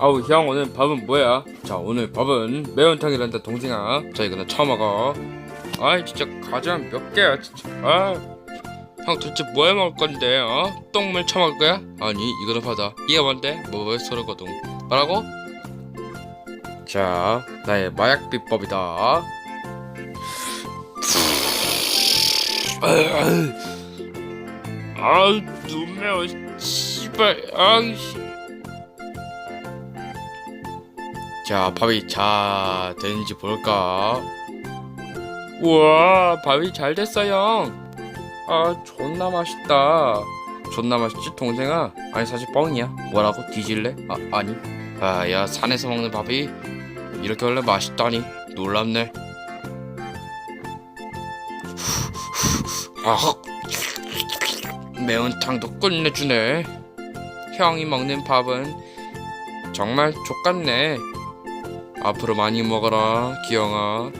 아우 형 오늘 밥은 뭐야? 자 오늘 밥은 매운탕이란다 동생아 자 이거는 처먹어 아이 진짜 과자 몇 개야 진짜 아형 도대체 뭐 해 먹을 건데 어? 똥물 처먹을 거야? 아니 이거는 받아 이게 뭔데? 뭐왜 소르거든 뭐라고? 자 나의 마약 비법이다 아우 눈 매워 씨발 아 자 밥이 자 되는지 볼까? 우와 밥이 잘 됐어요. 아 존나 맛있다. 존나 맛있지 동생아? 아니 사실 뻥이야. 뭐라고? 뒤질래? 아 아니. 아 야 산에서 먹는 밥이 이렇게 원래 맛있다니. 놀랍네. 아 매운탕도 끝내주네. 형이 먹는 밥은 정말 족같네 앞으로 많이 먹어라 기영아